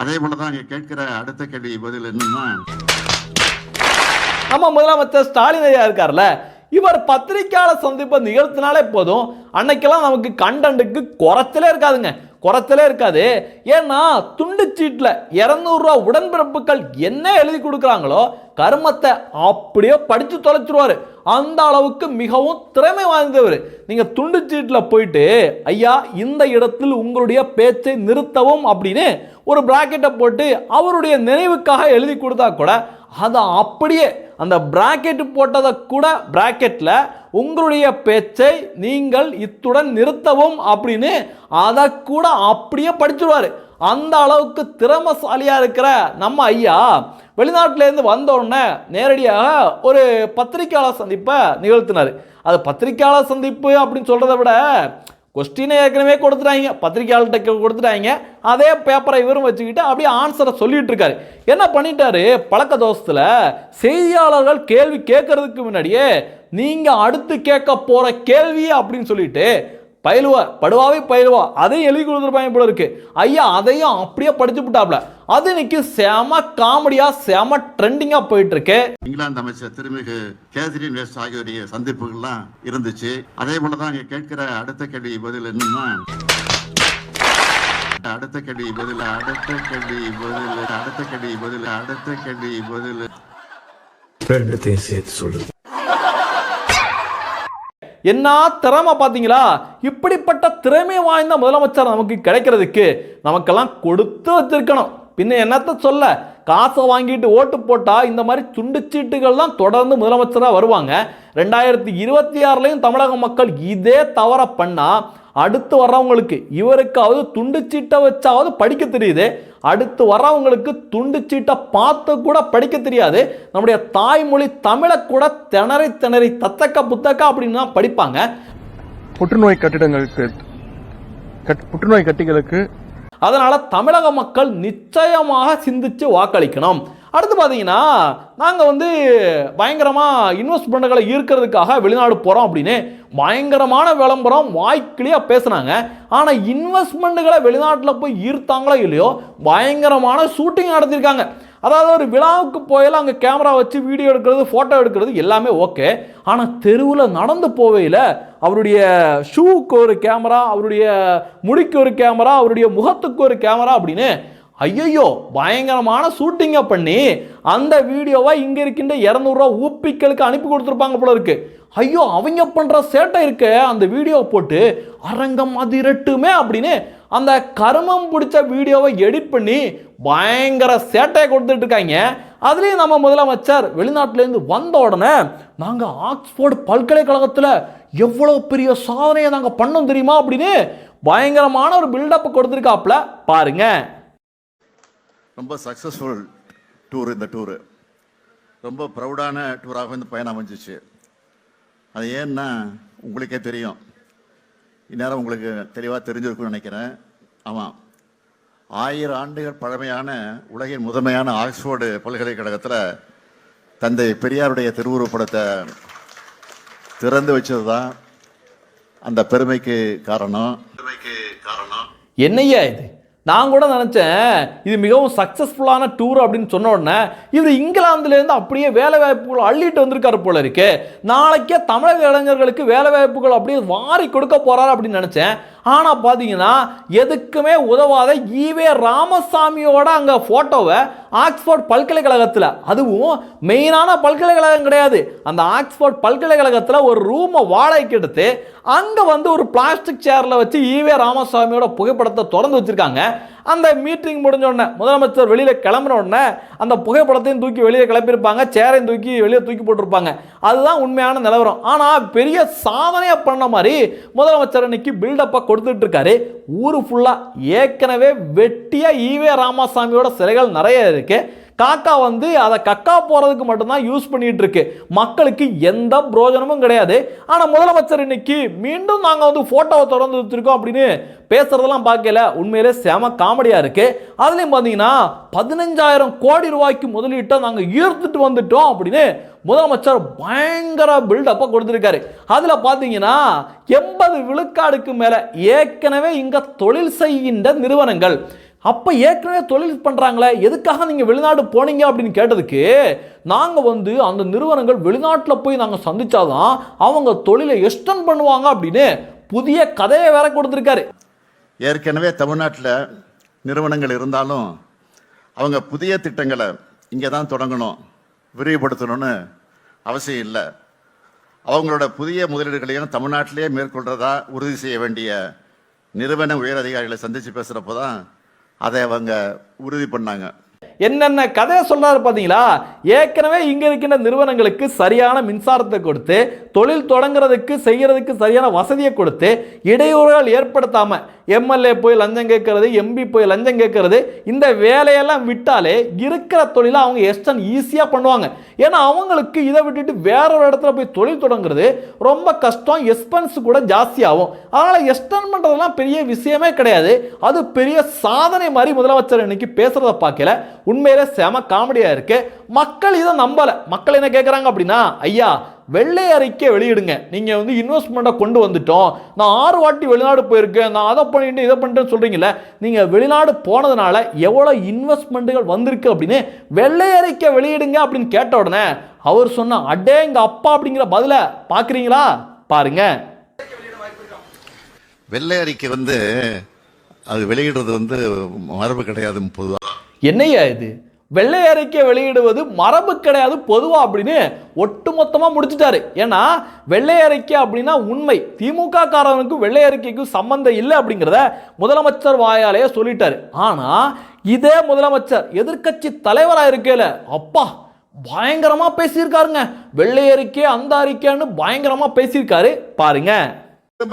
அதே போலதான் இங்க கேட்கிற அடுத்த கேள்வி பதில் என்னன்னா நம்ம முதலமைச்சர் ஸ்டாலின் ஐயா இருக்கார்ல இவர் பத்திரிக்கையாளர் சந்திப்பை நிகழ்த்தினாலே போதும் அன்னைக்கெல்லாம் நமக்கு கண்டென்ட்டுக்கு குறைச்சலே இருக்காதுங்க. குறைச்சலே இருக்காது. ஏன்னா துண்டு சீட்டில் இரநூறுவா உடன்பிறப்புகள் என்ன எழுதி கொடுக்குறாங்களோ கருமத்தை அப்படியே படித்து தொலைச்சிருவாரு. அந்த அளவுக்கு மிகவும் திறமை வாய்ந்தவர். நீங்கள் துண்டு சீட்டில் போயிட்டு ஐயா இந்த இடத்தில் உங்களுடைய பேச்சை நிறுத்தவும் அப்படின்னு ஒரு பிராக்கெட்டை போட்டு அவருடைய நினைவுக்காக எழுதி கொடுத்தா கூட அதை அப்படியே அந்த பிராக்கெட் போட்டதை கூட பிராக்கெட்டில் உங்களுடைய பேச்சை நீங்கள் இத்துடன் நிறுத்தவும் அப்படின்னு அதை கூட அப்படியே படிச்சிருவார். அந்த அளவுக்கு திறமசாலியாக இருக்கிற நம்ம ஐயா வெளிநாட்டிலேருந்து வந்த உடனே நேரடியாக ஒரு பத்திரிக்கையாளர் சந்திப்பை நிகழ்த்தினார். அது பத்திரிக்கையாளர் சந்திப்பு அப்படின்னு சொல்கிறத விட கொஸ்டினை ஏற்கனவே கொடுத்துட்டாங்க. பத்திரிகையாளர்கிட்ட கொடுத்துட்டாங்க. அதே பேப்பரை இவரும் வச்சுக்கிட்டு அப்படியே ஆன்சரை சொல்லிட்டு இருக்காரு. என்ன பண்ணிட்டாரு? பழக்க தோஷத்தில் செய்தியாளர்கள் கேள்வி கேட்கறதுக்கு முன்னாடியே நீங்கள் அடுத்து கேட்க போகிற கேள்வி அப்படின்னு சொல்லிட்டு பயிலுவா படுவாவே பயிலுவா. அதையும் எழுதி கொடுத்துருப்பாங்க போல இருக்கு. ஐயா அதையும் அப்படியே படிச்சு விட்டாப்ல அது இன்னைக்கு செம காமெடியா செம ட்ரெண்டிங்கா போயிட்டு இருக்கு இங்கிலாந்து அமைச்சர் திருமிகு கேத்ரின் வெஸ்ட் ஆகியோருடைய சந்திப்புகள்லாம் இருந்துச்சு. அதே போல தான் இங்க கேட்கிற அடுத்த கேள்வி பதில் என்னன்னா அடுத்த கேள்வி பதில் அடுத்த கேள்வி பதில் அடுத்த கேள்வி பதில் அடுத்த கேள்வி பதில். ரெண்டுத்தையும் சேர்த்து சொல்லு. என்ன திறமை பார்த்தீங்களா? இப்படிப்பட்ட திறமை வாய்ந்த முதலமைச்சர் நமக்கு கிடைக்கிறதுக்கு நமக்கெல்லாம் கொடுத்து வச்சிருக்கணும். பின்ன என்னத்த சொல்ல? காசை வாங்கிட்டு ஓட்டு போட்டால் இந்த மாதிரி துண்டுச்சீட்டுகள் தான் தொடர்ந்து முதலமைச்சராக வருவாங்க. ரெண்டாயிரத்தி இருபத்தி ஆறுலையும் தமிழக மக்கள் இதே தவற பண்ணால் அடுத்து வர்றவங்களுக்கு இவருக்காவது துண்டுச்சீட்டை வச்சாவது படிக்க தெரியுது. அடுத்து வர்றவங்களுக்கு துண்டுச்சீட்டை பார்த்து கூட படிக்க தெரியாது. நம்முடைய தாய்மொழி தமிழை கூட திணறி திணறி தத்தக்க புத்தக்க அப்படின்னு தான் படிப்பாங்க. புற்றுநோய் கட்டிடங்களுக்கு கட்- புற்றுநோய் கட்டிகளுக்கு அதனால் தமிழக மக்கள் நிச்சயமாக சிந்தித்து வாக்களிக்கணும். அடுத்து பார்த்தீங்கன்னா நாங்கள் வந்து பயங்கரமாக இன்வெஸ்ட்மெண்ட்டுகளை ஈர்க்கிறதுக்காக வெளிநாடு போகிறோம் அப்படின்னு பயங்கரமான விளம்பரம் வாய்க்கிளியாக பேசுனாங்க. ஆனால் இன்வெஸ்ட்மெண்ட்டுகளை வெளிநாட்டில் போய் ஈர்த்தாங்களோ இல்லையோ பயங்கரமான ஷூட்டிங் நடத்தியிருக்காங்க. அதாவது ஒரு விழாவுக்கு போயில அங்கே கேமரா வச்சு வீடியோ எடுக்கிறது ஃபோட்டோ எடுக்கிறது எல்லாமே ஓகே ஆனால் தெருவில் நடந்து போவையில் அவருடைய ஷூவுக்கு ஒரு கேமரா அவருடைய முடிக்கு ஒரு கேமரா அவருடைய முகத்துக்கு ஒரு கேமரா அப்படின்னு ஐயையோ பயங்கரமான ஷூட்டிங்கை பண்ணி அந்த வீடியோவை இங்கே இருக்கின்ற இரநூறுவா ஊப்பிக்களுக்கு அனுப்பி கொடுத்துருப்பாங்க போல இருக்கு. ஐயோ அவங்க பண்ணுற சேட்டை இருக்க. அந்த வீடியோவை போட்டு அரங்கம் அதிரட்டுமே அப்படின்னு அந்த கருமம் பிடிச்ச வீடியோவை எடிட் பண்ணி பயங்கர சேட்டையை கொடுத்துட்டு இருக்காங்க அதுலேயும் நம்ம முதலமைச்சர் வெளிநாட்டிலேருந்து வந்த உடனே நாங்கள் ஆக்ஸ்போர்ட் பல்கலைக்கழகத்தில் எவ்வளோ பெரிய சாதனையை நாங்கள் பண்ணோம் தெரியுமா அப்படின்னு பயங்கரமான ஒரு பில்டப் கொடுத்துருக்காப்புல. பாருங்க. ரொம்ப சக்ஸஸ்ஃபுல் டூர் இந்த டூரு ரொம்ப ப்ரௌடான டூராக இந்த பயணம் அமைஞ்சிச்சு. அது ஏன்னா உங்களுக்கே தெரியும். இந்நேரம் உங்களுக்கு தெளிவாக தெரிஞ்சிருக்கும்னு நினைக்கிறேன். ஆமாம் ஆயிரம் ஆண்டுகள் பழமையான உலகின் முதன்மையான ஆக்ஸ்போர்டு பல்கலைக்கழகத்தில் தந்தை பெரியாருடைய திருவுருப்படத்தை திறந்து வச்சது தான் அந்த பெருமைக்கு காரணம். பெருமைக்கு காரணம். என்னய்யா இது? நான் கூட நினச்சேன் இது மிகவும் சக்ஸஸ்ஃபுல்லான டூர் அப்படின்னு சொன்ன உடனே இவர் இங்கிலாந்துலேருந்து அப்படியே வேலை வாய்ப்புகள் அள்ளிட்டு வந்திருக்காரு போல இருக்கு. நாளைக்கே தமிழக இளைஞர்களுக்கு வேலை வாய்ப்புகள் அப்படியே வாரி கொடுக்க போகிறாரு அப்படின்னு நினச்சேன். ஆனால் பார்த்தீங்கன்னா எதுக்குமே உதவாத ஈவே ராமசாமியோட அங்கே ஃபோட்டோவை ஆக்ஸ்போர்ட் பல்கலைக்கழகத்தில் அதுவும் மெயினான பல்கலைக்கழகம் கிடையாது. அந்த ஆக்ஸ்போர்ட் பல்கலைக்கழகத்தில் ஒரு ரூமை வாடகைக்கு எடுத்து அங்கே வந்து ஒரு பிளாஸ்டிக் சேரில் வச்சு ஈவே ராமசாமியோட புகைப்படத்தை திறந்து வச்சுருக்காங்க. அந்த மீட்டிங் முடிஞ்ச உடனே முதலமைச்சர் வெளியில் கிளம்புன உடனே அந்த புகைப்படத்தையும் தூக்கி வெளியே கிளப்பியிருப்பாங்க சேரையும் தூக்கி வெளியே தூக்கி போட்டிருப்பாங்க. அதுதான் உண்மையான நிலவரம். ஆனால் பெரிய சாதனையாக பண்ண மாதிரி முதலமைச்சர் இன்னைக்கு பில்டப்பாக கொடுத்துட்டு இருக்காரு ஊர் ஃபுல்லாக ஏற்கனவே வெட்டியாக ஈவே ராமசாமியோட சிலைகள் நிறைய இருக்குது காக்கா வந்து அதை கக்கா போகிறதுக்கு மட்டும்தான் யூஸ் பண்ணிட்டு இருக்கு மக்களுக்கு எந்த பிரயோஜனமும் கிடையாது. ஆனால் முதலமைச்சர் இன்னைக்கு மீண்டும் நாங்கள் வந்து ஃபோட்டோவை திறந்து வச்சுருக்கோம் அப்படின்னு பேசுகிறதெல்லாம் பார்க்கல. உண்மையிலே செம காமெடியாக இருக்குது அதுலேயும் பார்த்தீங்கன்னா பதினஞ்சாயிரம் கோடி ரூபாய்க்கு முதலீட்டை நாங்கள் ஈர்த்துட்டு வந்துட்டோம் அப்படின்னு முதலமைச்சர் பயங்கர பில்டப்பை கொடுத்துருக்காரு. அதில் பார்த்தீங்கன்னா எண்பது விழுக்காடுக்கு மேலே ஏற்கனவே இங்கே தொழில் செய்கின்ற நிறுவனங்கள் அப்போ ஏற்கனவே தொழில் பண்ணுறாங்களே எதுக்காக நீங்கள் வெளிநாடு போனீங்க அப்படின்னு கேட்டதுக்கு நாங்கள் வந்து அந்த நிறுவனங்கள் வெளிநாட்டில் போய் நாங்கள் சந்தித்தாதான் அவங்க தொழிலை எக்ஸ்டன் பண்ணுவாங்க அப்படின்னு புதிய கதையை வேற கொடுத்துருக்காரு. ஏற்கனவே தமிழ்நாட்டில் நிறுவனங்கள் இருந்தாலும் அவங்க புதிய திட்டங்களை இங்கே தான் தொடங்கணும் விரிவுபடுத்தணும்னு அவசியம் இல்லை. அவங்களோட புதிய முதலீடுகளையும் தமிழ்நாட்டிலேயே மேற்கொள்கிறதா உறுதி செய்ய வேண்டிய நிறுவன உயரதிகாரிகளை சந்தித்து பேசுகிறப்போ தான் அதை அவங்க உறுதி பண்ணாங்க. என்னென்ன கதையை சொல்றாரு பார்த்தீங்களா ஏற்கனவே இங்கே இருக்கின்ற நிறுவனங்களுக்கு சரியான மின்சாரத்தை கொடுத்து தொழில் தொடங்குறதுக்கு செய்கிறதுக்கு சரியான வசதியை கொடுத்து இடையூறுகள் ஏற்படுத்தாமல் எம்எல்ஏ போய் லஞ்சம் கேட்கறது எம்பி போய் லஞ்சம் கேட்கறது இந்த வேலையெல்லாம் விட்டாலே இருக்கிற தொழிலை அவங்க எஸ்டன் ஈஸியாக பண்ணுவாங்க. ஏன்னா அவங்களுக்கு இதை விட்டுட்டு வேற ஒரு இடத்துல போய் தொழில் தொடங்குறது ரொம்ப கஷ்டம் எக்ஸ்பென்ஸ் கூட ஜாஸ்தியாகும். அதனால் எஸ்டன் பண்ணுறதுலாம் பெரிய விஷயமே கிடையாது. அது பெரிய சாதனை மாதிரி முதலமைச்சர் இன்னைக்கு பேசுகிறத பார்க்கல. உண்மையிலே செம காமெடியாக இருக்குது மக்கள் இதை நம்பலை. மக்கள் என்ன கேட்குறாங்க அப்படின்னா ஐயா வெள்ளை அறிக்கை வெளியிடுங்க. நீங்கள் வந்து இன்வெஸ்ட்மெண்ட்டை கொண்டு வந்துட்டோம். நான் ஆறு வாட்டி வெளிநாடு போயிருக்கேன். நான் அதை பண்ணிட்டு இதை பண்ணிட்டேன்னு சொல்கிறீங்களே நீங்கள் வெளிநாடு போனதுனால எவ்வளோ இன்வெஸ்ட்மெண்ட்டுகள் வந்திருக்கு அப்படின்னு வெள்ளை அறிக்கை வெளியிடுங்க அப்படின்னு கேட்ட உடனே அவர் சொன்ன அடே எங்கள் அப்பா அப்படிங்கிற பதிலை பார்க்குறீங்களா? பாருங்க. வெள்ளை அறிக்கை வந்து அது வெளியிடுறது வந்து மரபு கிடையாது பொதுவாக என்னையா இது? வெள்ளை அறிக்கை வெளியிடுவது மரபு கிடையாது பொதுவா அப்படின்னு ஒட்டுமொத்தமாக முடிச்சிட்டாரு. ஏன்னா வெள்ளை அறிக்கை அப்படின்னா உண்மை. திமுக காரனுக்கும் வெள்ளை அறிக்கைக்கும் சம்பந்தம் இல்லை அப்படிங்கிறத முதலமைச்சர் வாயாலேயே சொல்லிட்டாரு. ஆனா இதே முதலமைச்சர் எதிர்க்கட்சி தலைவராக இருக்கல அப்பா பயங்கரமா பேசியிருக்காருங்க. வெள்ளை அறிக்கை அந்த அறிக்கைன்னு பயங்கரமா பேசியிருக்காரு. பாருங்க.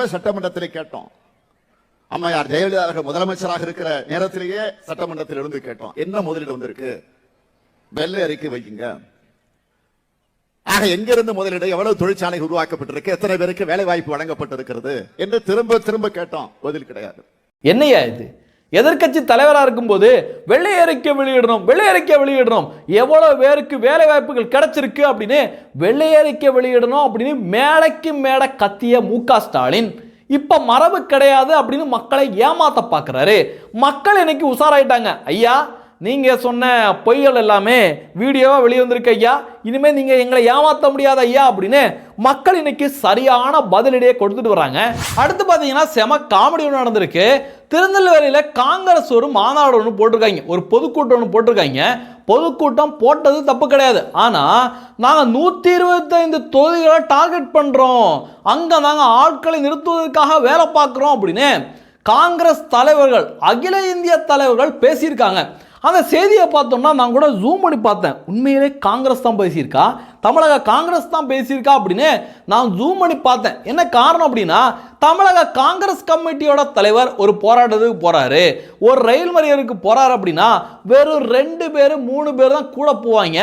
சட்டமன்றத்தில் கேட்டோம். அம்மையார் ஜெயலலிதா அவர்கள் முதலமைச்சராக இருக்கிற நேரத்திலேயே சட்டமன்றத்தில் இருந்து கேட்டோம். என்ன முதலீடு வந்திருக்கு? வெள்ளை அறிக்கை வைக்குங்க ஆக எங்கிருந்து முதலீடு? எவ்வளவு தொழிற்சாலை உருவாக்கப்பட்டிருக்கு? எத்தனை பேருக்கு வேலை வாய்ப்பு வழங்கப்பட்டிருக்கிறது? என்று திரும்ப திரும்ப கேட்டோம். பதில் கிடையாது. என்னையா இது? எதிர்க்கட்சி தலைவராக இருக்கும்போது வெள்ளை அறிக்கை வெளியிடணும் வெள்ளை அறிக்கை வெளியிடணும். எவ்வளோ பேருக்கு வேலை வாய்ப்புகள் கிடைச்சிருக்கு அப்படின்னு வெள்ளை அறிக்கை வெளியிடணும் அப்படின்னு மேடைக்கு மேடை கத்திய மு ஸ்டாலின். இப்போ மரபு கிடையாது அப்படின்னு மக்களை ஏமாத்த பார்க்குறாரு மக்கள் இன்னைக்கு உஷாராயிட்டாங்க. ஐயா நீங்கள் சொன்ன பொய்கள் எல்லாமே வீடியோவாக வெளிவந்திருக்கு ஐயா இனிமேல் நீங்கள் எங்களை ஏமாற்ற முடியாத ஐயா அப்படின்னு மக்கள் இன்னைக்கு சரியான பதிலடியை கொடுத்துட்டு வராங்க. அடுத்து பார்த்தீங்கன்னா செம காமெடி ஒன்று நடந்திருக்கு. திருநெல்வேலியில் காங்கிரஸ் ஒரு மாநாடு ஒன்று போட்டிருக்காங்க. ஒரு பொதுக்கூட்டம் ஒன்று போட்டிருக்காங்க. பொதுக்கூட்டம் போட்டது தப்பு கிடையாது. ஆனால் நாங்கள் நூற்றி இருபத்தைந்து தொகுதிகளை டார்கெட் பண்ணுறோம் அங்கே நாங்கள் ஆட்களை நிறுத்துவதற்காக வேலை பார்க்குறோம் அப்படின்னு காங்கிரஸ் தலைவர்கள் அகில இந்திய தலைவர்கள் பேசியிருக்காங்க. அந்த செய்தியை பார்த்தோம்னா நான் கூட ஜூம் பண்ணி பார்த்தேன். உண்மையிலே காங்கிரஸ் தான் பேசியிருக்கா? தமிழக காங்கிரஸ் தான் பேசியிருக்கா அப்படின்னு நான் ஜூம் பண்ணி பார்த்தேன். என்ன காரணம் அப்படின்னா தமிழக காங்கிரஸ் கமிட்டியோட தலைவர் ஒரு போராட்டத்துக்கு போறாரு. ஒரு ரயில் மறியலுக்கு போறாரு அப்படின்னா வெறும் ரெண்டு பேர் மூணு பேர் தான் கூட போவாங்க.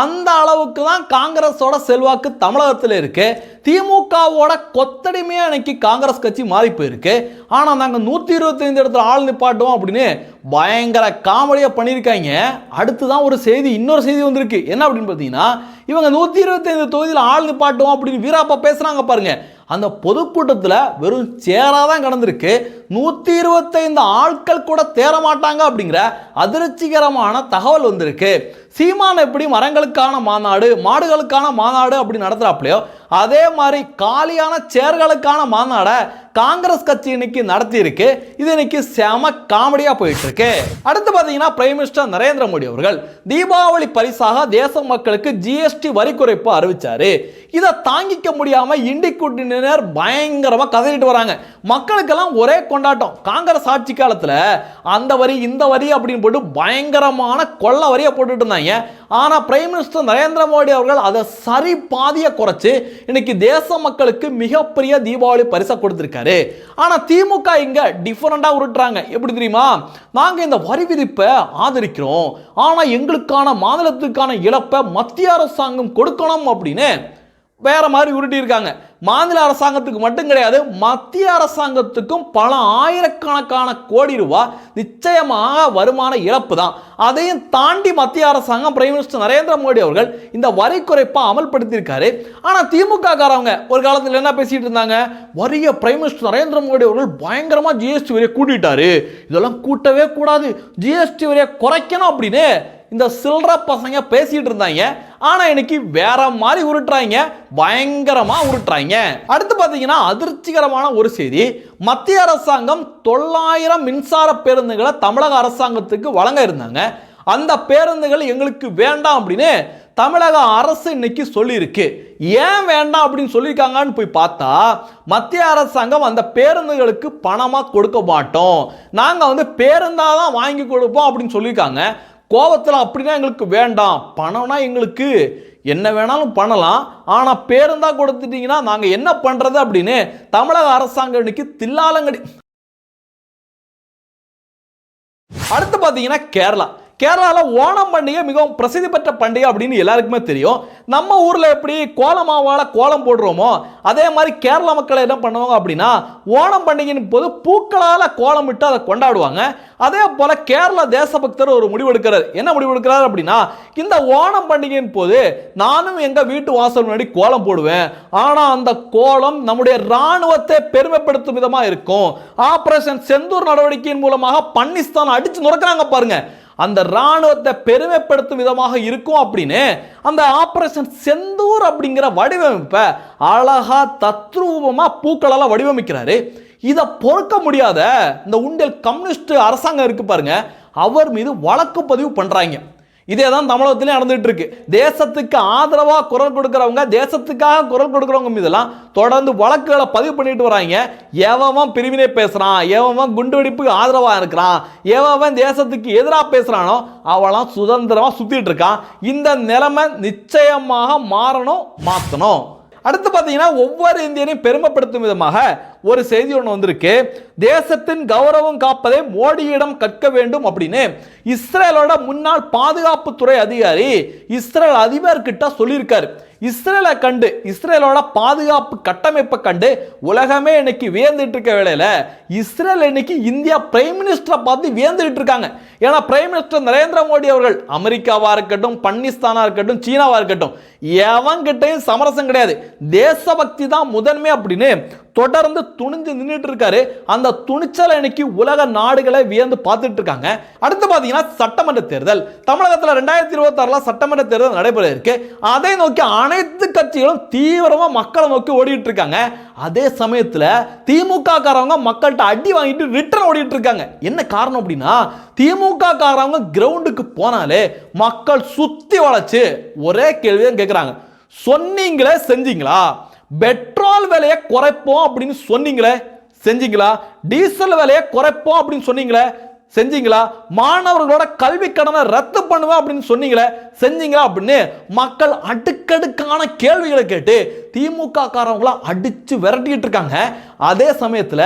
அந்த அளவுக்கு தான் காங்கிரஸோட செல்வாக்கு தமிழகத்தில் இருக்கு. திமுகவோட கொத்தடிமையா இன்னைக்கு காங்கிரஸ் கட்சி மாறி போயிருக்கு. ஆனால் நாங்கள் நூற்றி இருபத்தைந்து இடத்துல ஆள் நிப்பாட்டுவோம் அப்படின்னு பயங்கர காமெடியாக பண்ணியிருக்காங்க. அடுத்து தான் ஒரு செய்தி இன்னொரு செய்தி வந்திருக்கு. என்ன அப்படின்னு பார்த்தீங்கன்னா இவங்க நூற்றி இருபத்தைந்து தொகுதியில் ஆள் நிப்பாட்டுவோம் அப்படின்னு வீராப்பா பேசுகிறாங்க பாருங்கள் அந்த பொதுக்கூட்டத்தில் வெறும் சேராக தான் கடந்திருக்கு. நூற்றி இருபத்தைந்து ஆட்கள் கூட தேரமாட்டாங்க அப்படிங்கிற அதிர்ச்சிகரமான தகவல் வந்திருக்கு. சீமான் எப்படி மரங்களுக்கான மாநாடு மாடுகளுக்கான மாநாடு அப்படி நடத்துகிறாப்லையோ அதே மாதிரி காலியான சேர்களுக்கான மாநாடை காங்கிரஸ் கட்சி இன்னைக்கு நடத்தியிருக்கு. இது இன்னைக்கு செம காமெடியாக போயிட்டு இருக்கு அடுத்து பார்த்தீங்கன்னா பிரைம் மினிஸ்டர் நரேந்திர மோடி அவர்கள் தீபாவளி பரிசாக தேச மக்களுக்கு ஜிஎஸ்டி வரி குறைப்பு அறிவிச்சாரு. இதை தாங்கிக்க முடியாமல் இண்டி கூட்டணியினர் பயங்கரமாக கதறிட்டு வராங்க. மக்களுக்கெல்லாம் ஒரே கொண்டாட்டம். காங்கிரஸ் ஆட்சி காலத்தில் அந்த வரி இந்த வரி அப்படின்னு போட்டு பயங்கரமான கொள்ள வரியை போட்டுட்டு இருந்தாங்க. ஆனா பிரைம் மினிஸ்டர் நரேந்திர மோடி அவர்கள் அதை சரி பாதியை குறைச்சி இன்னைக்கு தேச மக்களுக்கு மிகப்பெரிய தீபாவளி பரிசை கொடுத்துருக்காரு. ஆனால் திமுக இங்கே டிஃப்ரெண்ட்டாக உருட்டுறாங்க. எப்படி தெரியுமா? நாங்கள் இந்த வரி விதிப்பை ஆதரிக்கிறோம். ஆனால் எங்களுக்கான மாநிலத்துக்கான இழப்பை மத்திய அரசாங்கம் கொடுக்கணும் அப்படின்னு வேற மாதிரி உருட்டி இருக்காங்க மாநில அரசாங்கத்துக்கு மட்டும் கிடையாது மத்திய அரசாங்கத்துக்கும் பல ஆயிரக்கணக்கான கோடி ரூபாய் நிச்சயமாக வருமான இழப்பு தான். அதையும் தாண்டி மத்திய அரசாங்கம் பிரைம் மினிஸ்டர் நரேந்திர மோடி அவர்கள் இந்த வரி குறைப்பை அமல்படுத்தியிருக்காரு. ஆனா திமுக காரவங்க ஒரு காலத்தில் என்ன பேசிட்டு இருந்தாங்க? வரிய பிரைம் மினிஸ்டர் நரேந்திர மோடி அவர்கள் பயங்கரமா ஜிஎஸ்டி வரியை கூட்டிட்டாரு. இதெல்லாம் கூட்டவே கூடாது. ஜிஎஸ்டி வரியை குறைக்கணும் அப்படின்னு இந்த சில்லற பசங்க பேசிட்டு இருந்தாங்க. ஆனா இன்னைக்கு வேற மாதிரி உருட்டுறாங்க. பயங்கரமா உருட்டுறாங்க. அடுத்து பாத்தீங்கன்னா அதிர்ச்சிகரமான ஒரு செய்தி. மத்திய அரசாங்கம் தொள்ளாயிரம் மின்சார பேருந்துகளை தமிழக அரசாங்கத்துக்கு வழங்க இருந்தாங்க. அந்த பேருந்துகள் எங்களுக்கு வேண்டாம் அப்படின்னு தமிழக அரசு இன்னைக்கு சொல்லியிருக்கு. ஏன் வேண்டாம் அப்படின்னு சொல்லியிருக்காங்கன்னு போய் பார்த்தா மத்திய அரசாங்கம் அந்த பேருந்துகளுக்கு பணமாக கொடுக்க மாட்டோம். நாங்கள் வந்து பேருந்தாக தான் வாங்கி கொடுப்போம் அப்படின்னு சொல்லியிருக்காங்க. கோவத்தில் அப்படின்னா எங்களுக்கு வேண்டாம். பணம்னா எங்களுக்கு என்ன வேணாலும் பண்ணலாம். ஆனால் பேருந்தா கொடுத்துட்டீங்கன்னா நாங்கள் என்ன பண்ணுறது அப்படின்னு தமிழக அரசாங்கம் இன்னைக்கு தில்லாலங்கடி. அடுத்து பார்த்தீங்கன்னா கேரளா. கேரளாவில் ஓணம் பண்டிகை மிகவும் பிரசித்தி பெற்ற பண்டிகை அப்படின்னு எல்லாருக்குமே தெரியும். நம்ம ஊரில் எப்படி கோலமாவால் கோலம் போடுறோமோ அதே மாதிரி கேரளா மக்கள் என்ன பண்ணுவாங்க அப்படின்னா ஓணம் பண்டிகையின் போது பூக்களால் கோலம் விட்டு அதை கொண்டாடுவாங்க. அதே போல் கேரள தேசபக்தர் ஒரு முடிவெடுக்கிறார். என்ன முடிவெடுக்கிறார் அப்படின்னா இந்த ஓணம் பண்டிகையின் போது நானும் எங்கள் வீட்டு வாசல் முன்னாடி கோலம் போடுவேன். ஆனால் அந்த கோலம் நம்முடைய இராணுவத்தை பெருமைப்படுத்தும் விதமாக இருக்கும். ஆபரேஷன் செந்தூர் நடவடிக்கையின் மூலமாக பன்னிஸ்தான் அடித்து நுறக்கிறாங்க பாருங்கள் அந்த இராணுவத்தை பெருமைப்படுத்தும் விதமாக இருக்கும் அப்படின்னு அந்த ஆப்ரேஷன் செந்தூர் அப்படிங்கிற வடிவமைப்பை அழகா தத்ரூபமாக பூக்களெல்லாம் வடிவமைக்கிறாரு. இதை பொறுக்க முடியாத இந்த உண்டியல் கம்யூனிஸ்ட் அரசாங்கம் இருக்கு பாருங்க. அவர் மீது வழக்கு பதிவு பண்ணுறாங்க இதே தான் தமிழகத்திலே நடந்துட்டு இருக்கு தேசத்துக்கு ஆதரவாக குரல் கொடுக்குறவங்க தேசத்துக்காக குரல் கொடுக்குறவங்க மீதெல்லாம் தொடர்ந்து வழக்குகளை பதிவு பண்ணிட்டு வராங்க. எவன் பிரிவினை பேசுறான் எவன் குண்டுவெடிப்புக்கு ஆதரவாக இருக்கிறான் எவன் தேசத்துக்கு எதிராக பேசுறானோ அவெல்லாம் சுதந்திரமாக சுத்திட்டு இருக்கான். இந்த நிலைமை நிச்சயமாக மாறணும் மாற்றணும் அடுத்து பார்த்தீங்கன்னா ஒவ்வொரு இந்தியனையும் பெருமைப்படுத்தும் விதமாக ஒரு செய்தி ஒன்று வந்திருக்கு. தேசத்தின் கௌரவம் காப்பதை மோடியிடம் கற்க வேண்டும் அப்படின்னு. இஸ்ரேலோட முன்னாள் பாதுகாப்புத்துறை அதிகாரி இஸ்ரேல் அதிபர் கிட்ட சொல்லியிருக்காரு. இஸ்ரேலை கண்டு இஸ்ரேலோட பாதுகாப்பு கட்டமைப்பை கண்டு உலகமே இன்னைக்கு வியந்துட்டு இருக்க வேலையில இஸ்ரேல் இன்னைக்கு இந்தியா பிரைம் மினிஸ்டரை பார்த்து வியந்துட்டு இருக்காங்க. ஏன்னா பிரைம் மினிஸ்டர் நரேந்திர மோடி அவர்கள் அமெரிக்காவா இருக்கட்டும் பன்னிஸ்தானா இருக்கட்டும் சீனாவா இருக்கட்டும் எவன்கிட்டையும் சமரசம் கிடையாது. தேசபக்தி தான் முதன்மை அப்படின்னு தொடர்ந்து துணிஞ்சு நின்றுட்டு இருக்காரு. அந்த துணிச்சலை இன்னைக்கு உலக நாடுகளை வியந்து பார்த்துட்டு இருக்காங்க. அடுத்து பார்த்தீங்கன்னா சட்டமன்ற தேர்தல். தமிழகத்தில் ரெண்டாயிரத்தி இருபத்தாறுல சட்டமன்ற தேர்தல் நடைபெற இருக்கு. அதை நோக்கி அனைத்து கட்சிகளும் தீவிரமாக மக்களை நோக்கி ஓடிட்டு இருக்காங்க. அதே சமயத்தில் திமுக காரவங்க மக்கள்கிட்ட அடி வாங்கிட்டு ரிட்டர்ன் ஓடிட்டு இருக்காங்க. என்ன காரணம் அப்படின்னா திமுக காரவங்க கிரவுண்டுக்கு போனாலே மக்கள் சுத்தி வளைச்சு ஒரே கேள்வியும் கேட்குறாங்க சொன்னீங்களே செஞ்சீங்களா? பெட்ரோல் விலையை குறைப்போம் அப்படின்னு சொன்னீங்களே செஞ்சீங்களா? டீசல் விலையை குறைப்போம் அப்படின்னு சொன்னீங்களே செஞ்சீங்களா? மாணவர்களோட கல்வி கடனை ரத்து பண்ணுவேன் அப்படின்னு சொன்னீங்களே செஞ்சீங்களா அப்படின்னு மக்கள் அடுக்கடுக்கான கேள்விகளை கேட்டு திமுக காரவங்களாம் அடிச்சு விரட்டிட்டு இருக்காங்க. அதே சமயத்தில்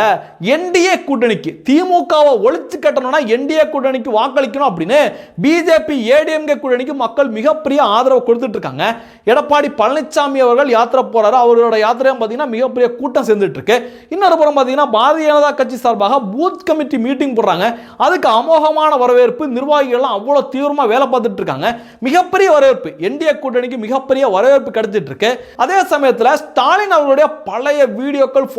என்டிஏ கூட்டணிக்கு திமுகவை ஒழிச்சு கட்டணும்னா என்டிஏ கூட்டணிக்கு வாக்களிக்கணும் அப்படின்னு பிஜேபி ஏடிஎம்கே கூட்டணிக்கு மக்கள் மிகப்பெரிய ஆதரவு கொடுத்துட்டு இருக்காங்க. எடப்பாடி பழனிசாமி அவர்கள் யாத்திரை போறாரு. அவரோட யாத்திரையும் பார்த்தீங்கன்னா மிகப்பெரிய கூட்டம் சேர்ந்துட்டு இருக்கு. இன்னொரு புறம் பார்த்தீங்கன்னா பாரதிய ஜனதா கட்சி சார்பாக பூத் கமிட்டி மீட்டிங் போடுறாங்க. அதுக்கு அமோகமான வரவேற்பு நிர்வாகிகள்லாம் அவ்வளோ தீவிரமாக வேலை பார்த்துட்டு இருக்காங்க. மிகப்பெரிய வரவேற்பு. என்டிஏ கூட்டணிக்கு மிகப்பெரிய வரவேற்பு கிடைச்சிட்டு இருக்கு. அதே சமயத்தில் ஸ்டாலின் அவர்களுடைய பழைய வீடியோக்கள்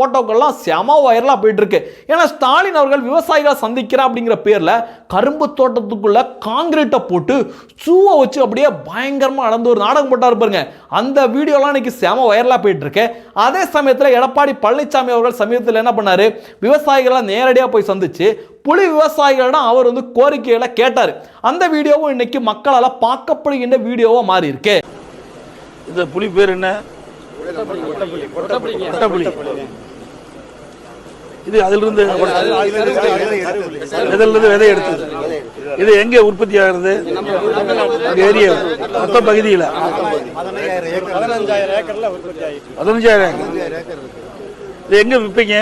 போட்டோக்கள்லாம் செம வைரலாக போயிட்டு இருக்கு ஏன்னா ஸ்டாலின் அவர்கள் விவசாயிகளை சந்திக்கிறேன் அப்படிங்கிற பேரில் கரும்பு தோட்டத்துக்குள்ள காங்கிரீட்டை போட்டு ஷூவை வச்சு அப்படியே பயங்கரமாக நடந்து ஒரு நாடகம் போட்டார் பாருங்க. அந்த வீடியோலாம் இன்னைக்கு செம வைரலாக போயிட்டு இருக்கு அதே சமயத்தில் எடப்பாடி பழனிசாமி அவர்கள் சமீபத்தில் என்ன பண்ணாரு? விவசாயிகளை நேரடியாக போய் சந்திச்சு புலி விவசாயிகளிடம் அவர் வந்து கோரிக்கைகளை கேட்டார். அந்த வீடியோவும் இன்னைக்கு மக்களால் பார்க்கப்படுகின்ற வீடியோவாக மாறி இருக்கு இந்த புலி பேர் என்ன? இது அதிலிருந்து இதிலிருந்து விதை எடுத்தது. இது எங்க உற்பத்தி ஆகுறது? ஏரியா மொத்த பகுதியில். பதினஞ்சாயிரம் ஏக்கர். எங்க விற்பீங்க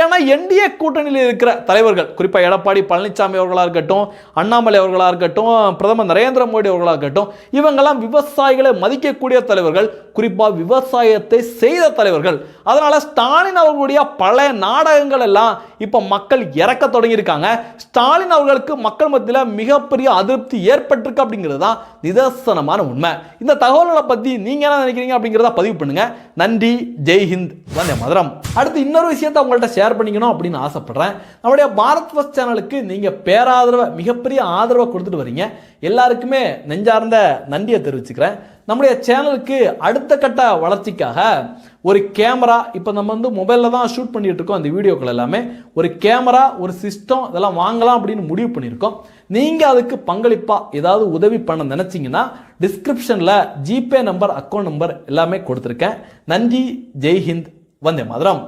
ஏன்னா என்டிஏ கூட்டணியில் இருக்கிற தலைவர்கள் குறிப்பாக எடப்பாடி பழனிசாமி அவர்களாக இருக்கட்டும் அண்ணாமலை அவர்களாக இருக்கட்டும் பிரதமர் நரேந்திர மோடி அவர்களாக இருக்கட்டும் இவங்கெல்லாம் விவசாயிகளை மதிக்கக்கூடிய தலைவர்கள் குறிப்பாக விவசாயத்தை செய்த தலைவர்கள். அதனால் ஸ்டாலின் அவர்களுடைய பழைய நாடகங்கள் எல்லாம் இப்போ மக்கள் இறக்க தொடங்கியிருக்காங்க. ஸ்டாலின் அவர்களுக்கு மக்கள் மத்தியில் மிகப்பெரிய அதிருப்தி ஏற்பட்டிருக்கு அப்படிங்கிறது தான் நிதர்சனமான உண்மை. இந்த தகவல்களை பற்றி நீங்கள் என்ன நினைக்கிறீங்க அப்படிங்கிறத பதிவு பண்ணுங்கள் நன்றி ஜெய் ஹிந்த் வந்தே மதுரம். அடுத்து இன்னொரு விஷயத்தை உங்கள்கிட்ட ஷேர் பண்ணிக்கணும் அப்படின்னு ஆசைப்படுறேன். நம்முடைய பாரத் ஃபஸ்ட் சேனலுக்கு நீங்கள் பேராதரவை மிகப்பெரிய ஆதரவை கொடுத்துட்டு வரீங்க. எல்லாருக்குமே நெஞ்சார்ந்த நன்றியை தெரிவிச்சுக்கிறேன். நம்முடைய சேனலுக்கு அடுத்த கட்ட வளர்ச்சிக்காக ஒரு கேமரா இப்போ நம்ம வந்து மொபைலில் தான் ஷூட் பண்ணிட்டு இருக்கோம் அந்த வீடியோக்கள் எல்லாமே. ஒரு கேமரா ஒரு சிஸ்டம் இதெல்லாம் வாங்கலாம் அப்படின்னு முடிவு பண்ணியிருக்கோம். நீங்கள் அதுக்கு பங்களிப்பாக ஏதாவது உதவி பண்ண நினச்சிங்கன்னா டிஸ்கிரிப்ஷனில் ஜிபே நம்பர் அக்கௌண்ட் நம்பர் எல்லாமே கொடுத்துருக்கேன். நன்றி ஜெய் ஹிந்த் வந்தே மதுரம்.